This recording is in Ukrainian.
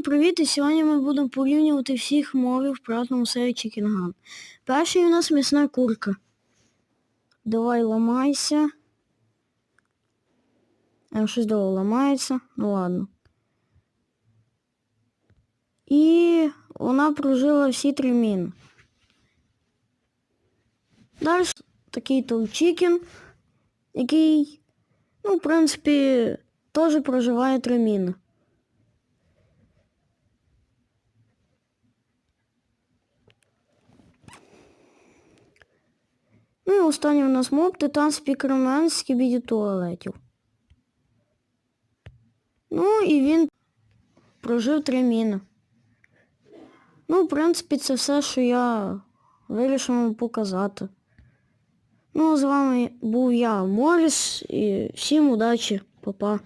Всім привіт! І сьогодні ми будемо порівнювати всіх мовів в сервері Chicken Gun. Перший у нас м'ясна курка. Давай ламайся. Ем, щось довго ламається. Ну ладно. І вона прожила всі три міни. Далі такий толчікін, який, ну, в принципі, теж проживає три міни. Останній у нас моб Титан Спікермен з кібіді туалетів. Ну і він прожив три міни. Ну, в принципі, це все, що я вирішив вам показати. Ну, з вами був я, Моріс, і всім удачі, Па-па.